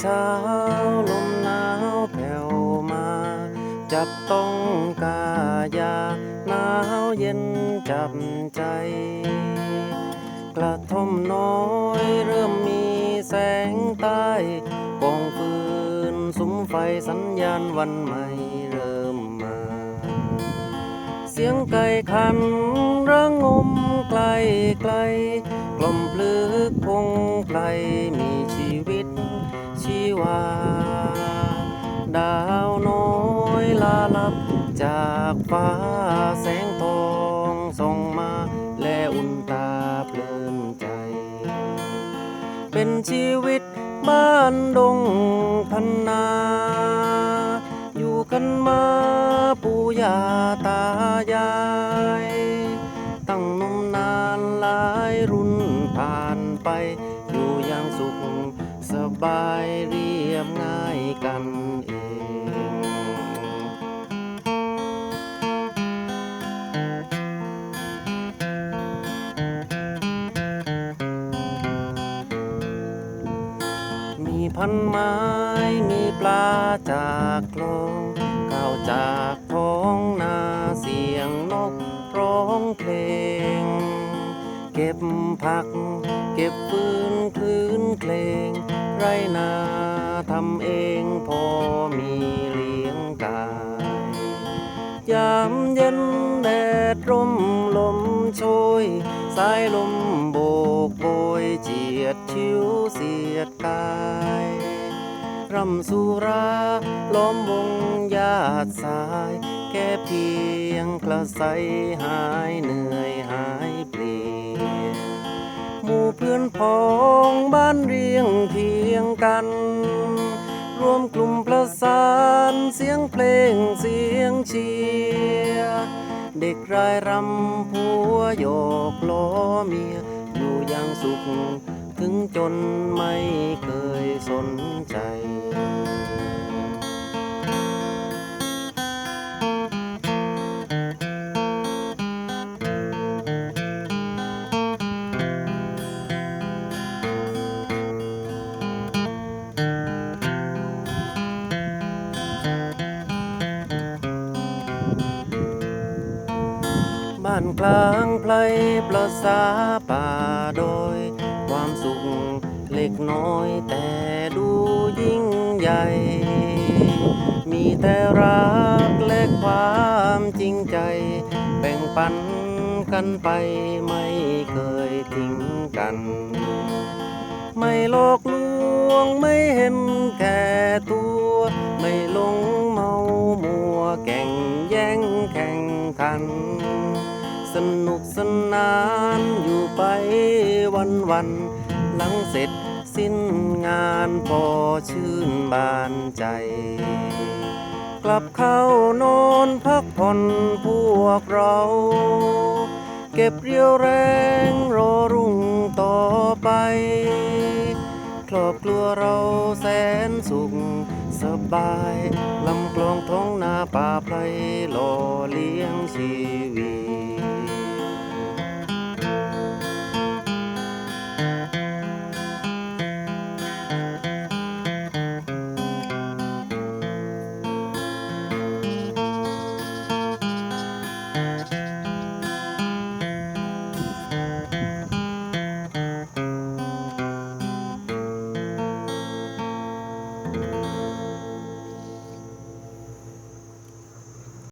เช้าลมหนาวแผ่วมา จับต้องกายาหนาวเย็นจับใจ กระท่อมน้อยเริ่มมีแสงใต้กองฟืนสุมไฟสัญญาณวันใหม่เริ่มมา เสียงไก่ขันระงมไกลไกลกล่อมพลึกพงไพรมีชีวิต วา ดาวน้อยลาลับ จากฟ้าแสงทองส่องมา และอุ่นตาเพลินใจ เป็นชีวิตบ้านดงพันนา อยู่กันมาปู่ย่าตา บายเรียบง่ายกันเองมีพันไม้มีปลาจากคลองเข้าจากท้องนาเสียงนกร้องเพลง เก็บผัก เก็บฟืนคลื่นเพลง ไรนาทำเองพอมีเลี้ยงกาย ยามเย็นแดดร่มลมโชย สายลมโบกโบยเจียดชิวเสียดกายรำสุราล้อมวงญาติสาย แค่เพียงกระใสหายเหนื่อยหายเปลี่ย พ้องบ้านเรียงเคียงกัน รวมกลุ่มประสานเสียงเพลงเสียงเชียร์เด็กรายรำผัวโยกล้อเมียอยู่อย่างสุข ถึงจนไม่เคยสนใจานกลางไพลประสาป่าโดย ความสุขเล็กน้อยแต่ดูยิ่งใหญ่ มีแต่รักและความจริงใจ แบ่งปันกันไปไม่เคยทิ้งกัน ไม่หลอกลวงไม่เห็น นุกสนานอยู่ไปวันวัน หลังเสร็จสิ้นงานพอชื่นบานใจ กลับเข้านอนพักผ่อนพวกเรา เก็บเรียวแรงรอรุ่งต่อไป ครอบครัวเราแสนสุขสบายลำกลองท้องนาป่าไพรหล่อเลี้ยงชีวิต